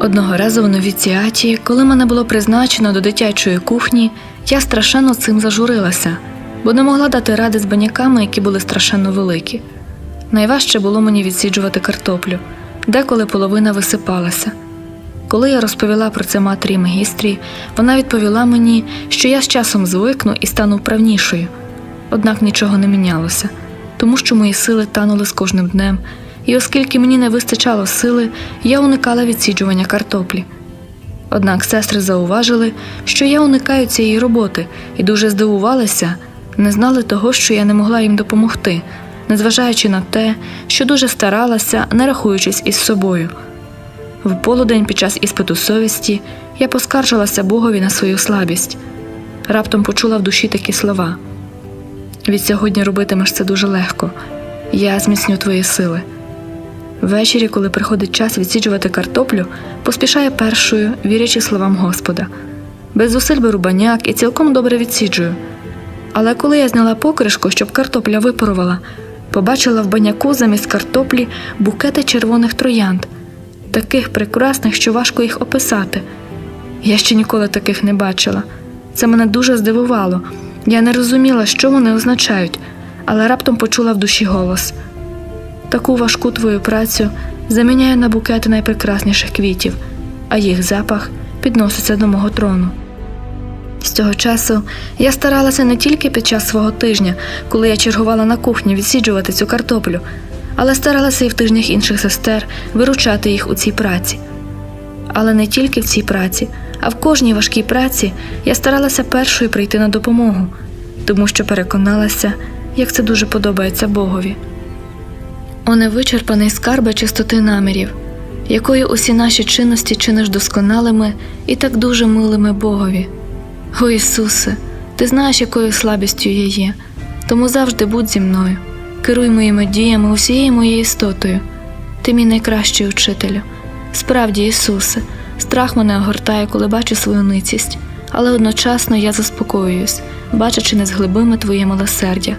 Одного разу в новіціаті, коли мене було призначено до дитячої кухні, я страшенно цим зажурилася, бо не могла дати ради з баняками, які були страшенно великі. Найважче було мені відсіджувати картоплю, деколи половина висипалася. Коли я розповіла про це матері магістрі, вона відповіла мені, що я з часом звикну і стану вправнішою. Однак нічого не мінялося, тому що мої сили танули з кожним днем, і оскільки мені не вистачало сили, я уникала відсіджування картоплі. Однак сестри зауважили, що я уникаю цієї роботи, і дуже здивувалися, не знали того, що я не могла їм допомогти, незважаючи на те, що дуже старалася, не рахуючись із собою. В полудень під час іспиту совісті я поскаржилася Богові на свою слабість. Раптом почула в душі такі слова: від сьогодні робитимеш це дуже легко, я зміцню твої сили. Ввечері, коли приходить час відсіджувати картоплю, поспішаю першою, вірячи словам Господа. Без зусиль беру баняк і цілком добре відсіджую. Але коли я зняла покришку, щоб картопля випарувала, побачила в баняку замість картоплі букети червоних троянд, таких прекрасних, що важко їх описати. Я ще ніколи таких не бачила. Це мене дуже здивувало. Я не розуміла, що вони означають, але раптом почула в душі голос. Таку важку твою працю заміняю на букети найпрекрасніших квітів, а їх запах підноситься до мого трону. З цього часу я старалася не тільки під час свого тижня, коли я чергувала на кухні відсіджувати цю картоплю, але старалася і в тижнях інших сестер виручати їх у цій праці. Але не тільки в цій праці, а в кожній важкій праці я старалася першою прийти на допомогу, тому що переконалася, як це дуже подобається Богові. О невичерпаний скарби чистоти намірів, якою усі наші чинності чиниш досконалими і так дуже милими Богові. О Ісусе, ти знаєш, якою слабістю я є, тому завжди будь зі мною, керуй моїми діями усією моєю істотою. Ти мій найкращий учителю. Справді, Ісусе, страх мене огортає, коли бачу свою ницість, але одночасно я заспокоююсь, бачачи незглибиме Твоє милосердя,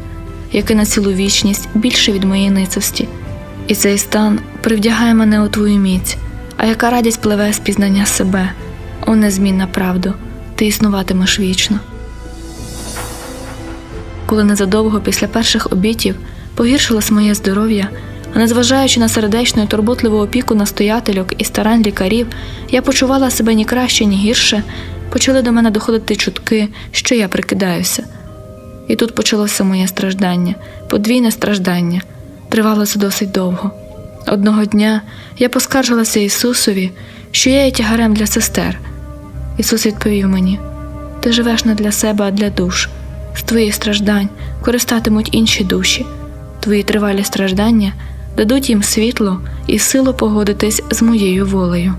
яке на цілу вічність більше від моєї ницості. І цей стан привдягає мене у Твою міць, а яка радість пливе з пізнання себе, о незмінна правду, ти існуватимеш вічно. Коли незадовго після перших обітів погіршилось моє здоров'я, а незважаючи на сердечну і турботливу опіку настоятельок і старань лікарів, я почувала себе ні краще, ні гірше, почали до мене доходити чутки, що я прикидаюся. І тут почалося моє страждання, подвійне страждання. Тривало це досить довго. Одного дня я поскаржилася Ісусові, що я є тягарем для сестер. Ісус відповів мені: Ти живеш не для себе, а для душ. З твоїх страждань користатимуть інші душі. Твої тривалі страждання дадуть їм світло і силу погодитись з моєю волею.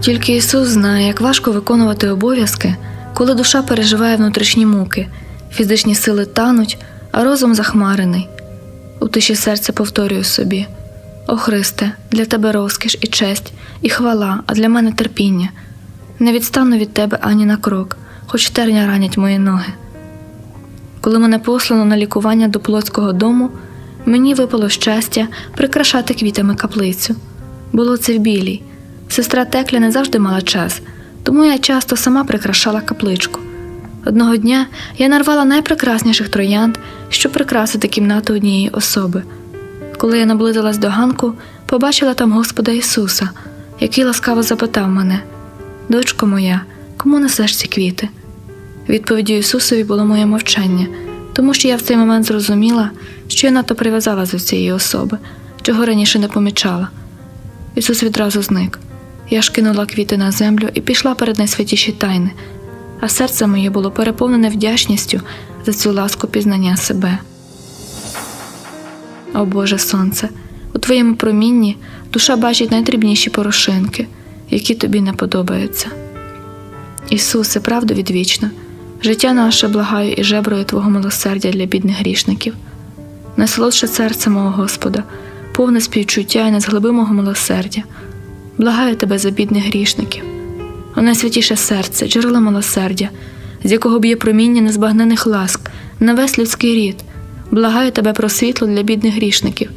Тільки Ісус знає, як важко виконувати обов'язки, коли душа переживає внутрішні муки, фізичні сили тануть, а розум захмарений. У тиші серця повторюю собі: О Христе, для тебе розкіш і честь, і хвала, а для мене терпіння. Не відстану від тебе ані на крок, хоч терня ранять мої ноги. Коли мене послано на лікування до плотського дому, мені випало щастя прикрашати квітами каплицю. Було це в білій. Сестра Текля не завжди мала час, тому я часто сама прикрашала капличку. Одного дня я нарвала найпрекрасніших троянд, щоб прикрасити кімнату однієї особи. Коли я наблизилась до ганку, побачила там Господа Ісуса, який ласкаво запитав мене: Дочко моя, кому несеш ці квіти? Відповіддю Ісусові було моє мовчання, тому що я в цей момент зрозуміла, що я надто прив'язалася до цієї особи, чого раніше не помічала. Ісус відразу зник. Я ж кинула квіти на землю і пішла перед найсвятіші тайни, а серце моє було переповнене вдячністю за цю ласку пізнання себе. О Боже Сонце, у Твоєму промінні душа бачить найдрібніші порошинки, які тобі не подобаються. Ісусе, правда відвічна, життя наше благаю і жеброю Твого милосердя для бідних грішників. Найсолодше серце мого Господа, повне співчуття і незглибимого милосердя. Благаю тебе за бідних грішників, о найсвятіше серце, джерело милосердя, з якого б'є проміння незбагнених ласк, на весь людський рід. Благаю тебе про світло для бідних грішників.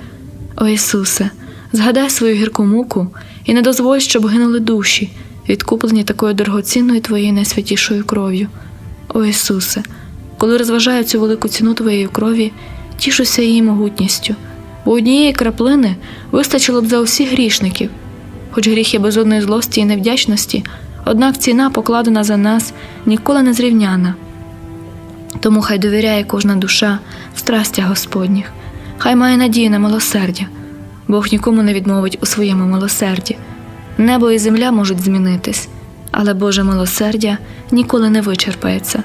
О Ісусе, згадай свою гірку муку і не дозволь, щоб гинули душі, відкуплені такою дорогоцінною твоєю найсвятішою кров'ю. О Ісусе, коли розважаю цю велику ціну твоєї крові, тішуся її могутністю, бо однієї краплини вистачило б за усіх грішників. Хоч гріх є безодної злості і невдячності, однак ціна, покладена за нас, ніколи не зрівняна. Тому хай довіряє кожна душа в страстях Господніх, хай має надію на милосердя. Бог нікому не відмовить у своєму милосерді. Небо і земля можуть змінитись, але Боже милосердя ніколи не вичерпається.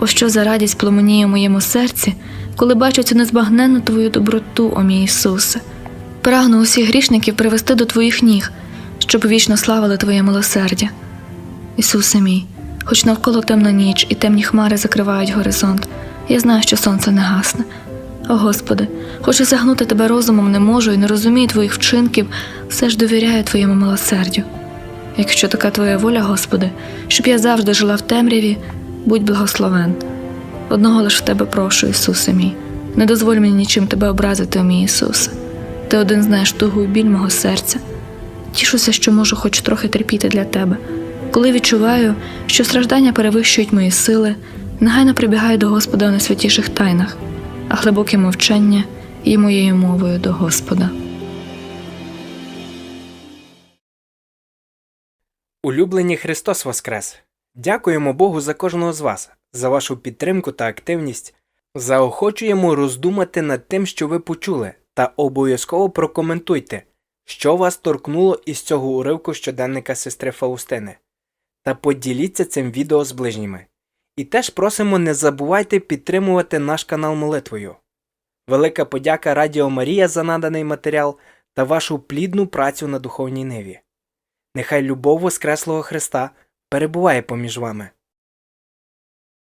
О що за радість пломеніє в моєму серці, коли бачу цю незбагненну Твою доброту, о мій Ісусе. Прагну усіх грішників привести до Твоїх ніг, щоб вічно славили Твоє милосердя. Ісусе мій, хоч навколо темна ніч і темні хмари закривають горизонт, я знаю, що сонце не гасне. О Господи, хоч і загнути тебе розумом не можу і не розумію твоїх вчинків, все ж довіряю Твоєму милосердю. Якщо така Твоя воля, Господи, щоб я завжди жила в темряві, будь благословен. Одного лиш в Тебе прошу, Ісусе мій, не дозволь мені нічим Тебе образити, мій Ісусе. Ти один знаєш тугу і біль мого серця. Тішуся, що можу хоч трохи терпіти для тебе. Коли відчуваю, що страждання перевищують мої сили, негайно прибігаю до Господа у найсвятіших тайнах, а глибоке мовчання є моєю мовою до Господа. Улюблені Христос Воскрес! Дякуємо Богу за кожного з вас, за вашу підтримку та активність. Заохочуємо роздумати над тим, що ви почули, та обов'язково прокоментуйте, що вас торкнуло із цього уривку щоденника сестри Фаустини. Та поділіться цим відео з ближніми. І теж просимо не забувайте підтримувати наш канал молитвою. Велика подяка Радіо Марія за наданий матеріал та вашу плідну працю на духовній ниві. Нехай любов Воскреслого Христа перебуває поміж вами.